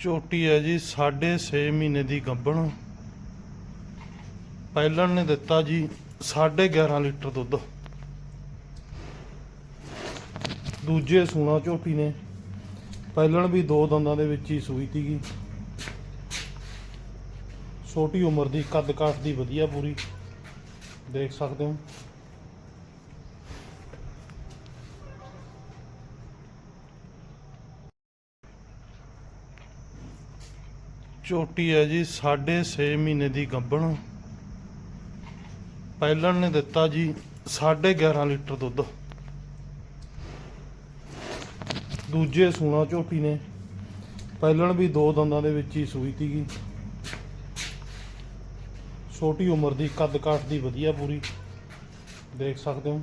ਝੋਟੀ ਹੈ ਜੀ 6.5 ਮਹੀਨੇ ਦੀ ਗੱਭਣ। ਪਹਿਲਣ ਨੇ ਦਿੱਤਾ ਜੀ 11.5 ਲੀਟਰ ਦੁੱਧ। ਦੂਜੇ ਸੂਣਾ ਝੋਟੀ ਨੇ, ਪਹਿਲਣ ਵੀ ਦੋ ਦੰਦਾਂ ਦੇ ਵਿੱਚ ਹੀ ਸੂਈ ਤੀਗੀ ਛੋਟੀ ਉਮਰ ਦੀ ਕੱਦ ਕਾਠ ਦੀ ਵਧੀਆ ਪੂਰੀ, ਦੇਖ ਸਕਦੇ ਹੋ। ਝੋਟੀ ਹੈ ਜੀ 6.5 ਮਹੀਨੇ ਦੀ ਗੱਭਣ। ਪਹਿਲਣ ਨੇ ਦਿੱਤਾ ਜੀ 11.5 ਲੀਟਰ ਦੁੱਧ। ਦੂਜੇ ਸੂਣਾ ਝੋਟੀ ਨੇ। ਪਹਿਲਣ ਵੀ ਦੋ ਦੰਦਾਂ ਦੇ ਵਿੱਚ ਹੀ ਸੂਈ ਤੀਗੀ ਛੋਟੀ ਉਮਰ ਦੀ ਕੱਦ ਕਾਠ ਦੀ ਵਧੀਆ ਪੂਰੀ। ਦੇਖ ਸਕਦੇ ਹੋ।